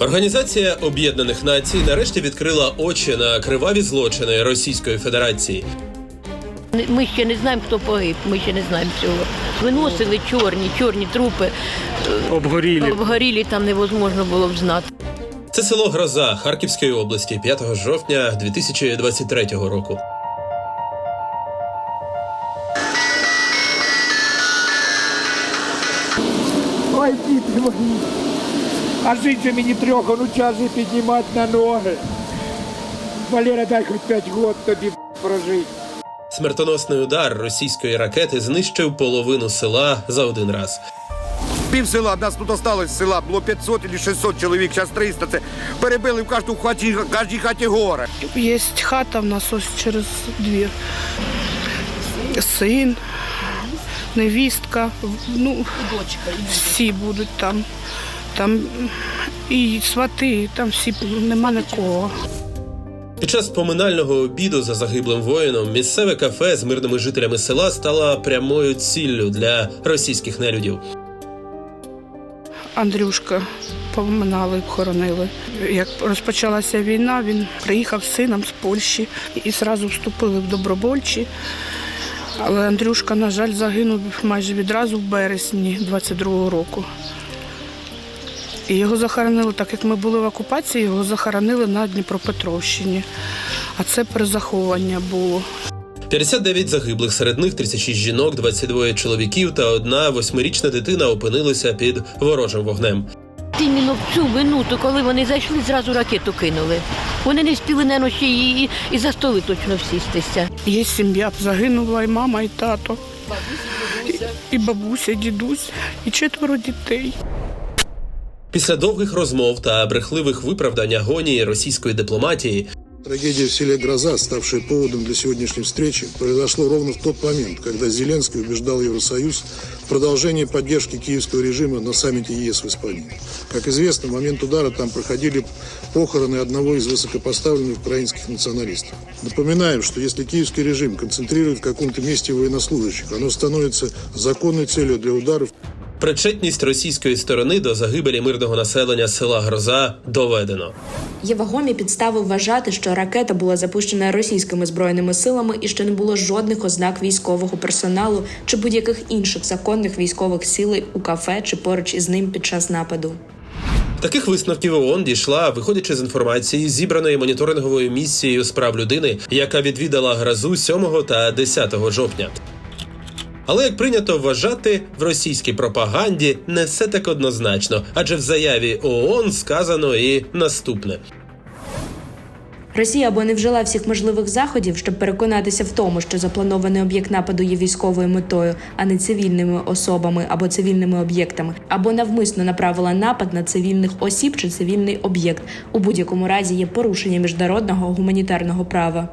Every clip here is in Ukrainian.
Організація Об'єднаних Націй нарешті відкрила очі на криваві злочини Російської Федерації. Ми ще не знаємо, хто погиб, ми ще не знаємо цього. Виносили чорні, чорні трупи, Обгорілі. обгорілі, там невозможно було б знати. Це село Гроза Харківської області 5 жовтня 2023 року. Ой, діти мої. А жить же мені трьох онуча же піднімати на ноги. Валера, дай хоч п'ять год тобі прожити. Смертоносний удар російської ракети знищив половину села за один раз. Пів села, нас тут осталось з села, було 500 чи 600 чоловік, зараз 300. Це перебили в кожній хаті, кожній хаті горе. Есть хата в нас ось через двір. Син, невістка, ну, всі будуть там. Там і свати, там всі нема нікого. Під час поминального обіду за загиблим воїном місцеве кафе з мирними жителями села стало прямою ціллю для російських нелюдів. Андрюшка поминали, хоронили. Як розпочалася війна, він приїхав з сином з Польщі і зразу вступили в добровольчі. Але Андрюшка, на жаль, загинув майже відразу в березні 22-го року. І його захоронили, так як ми були в окупації, його захоронили на Дніпропетровщині. А це перезаховування було. 59 загиблих, серед них 36 жінок, 22 чоловіків та одна восьмирічна дитина опинилися під ворожим вогнем. Іменно в цю минуту, коли вони зайшли, зразу ракету кинули. Вони не спіли на ще і, і за столи точно всістися. Є сім'я, загинула і мама, і тато. І, і бабуся, і дідусь, і четверо дітей. Після довгих розмов та брехливих виправдань агонії російської дипломатії Трагедия в селе Гроза, ставшая поводом для сегодняшней встречи, произошло ровно в тот момент, когда Зеленский убеждал Евросоюз в продолжении поддержки киевского режима на саммите ЕС в Испании. Как известно, в момент удара там проходили похороны одного из высокопоставленных украинских националистов. Напоминаем, что если киевский режим концентрирует в каком-то месте военнослужащих, оно становится законной целью для ударов причетність російської сторони до загибелі мирного населення села Гроза доведено. Є вагомі підстави вважати, що ракета була запущена російськими збройними силами і що не було жодних ознак військового персоналу чи будь-яких інших законних військових сілей у кафе чи поруч із ним під час нападу. Таких висновків ООН дійшла, виходячи з інформації, зібраної моніторинговою місією з прав людини, яка відвідала грозу 7 та 10 жовтня. Але як прийнято вважати, в російській пропаганді не все так однозначно, адже в заяві ООН сказано і наступне. Росія або не вжила всіх можливих заходів, щоб переконатися в тому, що запланований об'єкт нападу є військовою метою, а не цивільними особами або цивільними об'єктами, або навмисно направила напад на цивільних осіб чи цивільний об'єкт. У будь-якому разі є порушення міжнародного гуманітарного права.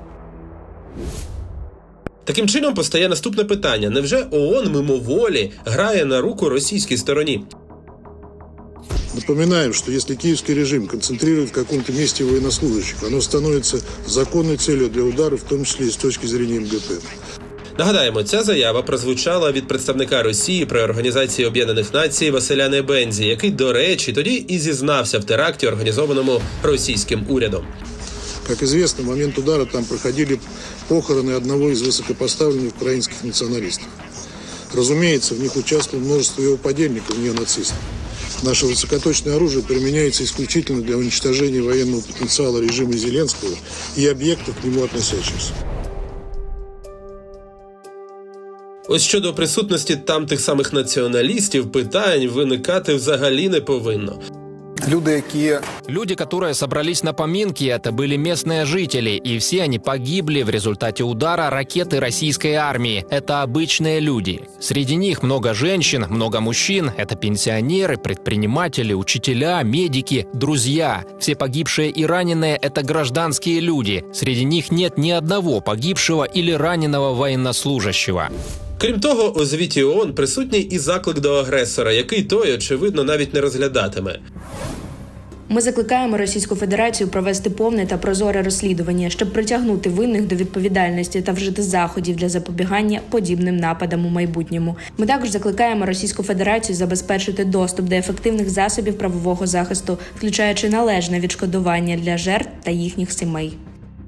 Таким чином постає наступне питання: невже ООН мимоволі грає на руку російській стороні? Напоминаем, что если киевский режим концентрирует в каком-то месте военнослужащих, оно становится законной целью для ударов, в том числе и с точки зрения МГП. Нагадаємо, ця заява прозвучала від представника Росії при організації Об'єднаних Націй Василя Небензі, який, до речі, тоді і зізнався в теракті, організованому російським урядом. Как известно, в момент удара там проходили похороны одного из высокопоставленных украинских националистов. Разумеется, в них участвовало множество его подельников, неонацистов. Наше высокоточное оружие применяется исключительно для уничтожения военного потенциала режима Зеленского и объектов к нему относящихся. Ось щодо присутності там тих самих націоналістів, питань виникати взагалі не повинно. Люди, які Люди, которые собрались на поминки, это были местные жители, и все они погибли в результате удара ракеты российской армии. Это обычные люди. Среди них много женщин, много мужчин. Это пенсионеры, предприниматели, учителя, медики, друзья. Все погибшие и раненые – это гражданские люди. Среди них нет ни одного погибшего или раненого военнослужащего. Крім того, у звіті ООН присутній і заклик до агресора, який той, очевидно, навіть не розглядатиме. Ми закликаємо Російську Федерацію провести повне та прозоре розслідування, щоб притягнути винних до відповідальності та вжити заходів для запобігання подібним нападам у майбутньому. Ми також закликаємо Російську Федерацію забезпечити доступ до ефективних засобів правового захисту, включаючи належне відшкодування для жертв та їхніх сімей.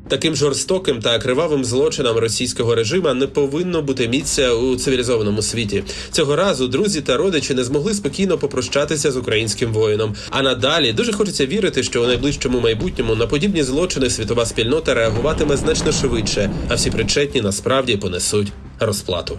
Таким жорстоким та кривавим злочинам російського режима не повинно бути місця у цивілізованому світі. Цього разу друзі та родичі не змогли спокійно попрощатися з українським воїном. А надалі дуже хочеться вірити, що у найближчому майбутньому на подібні злочини світова спільнота реагуватиме значно швидше, а всі причетні насправді понесуть розплату.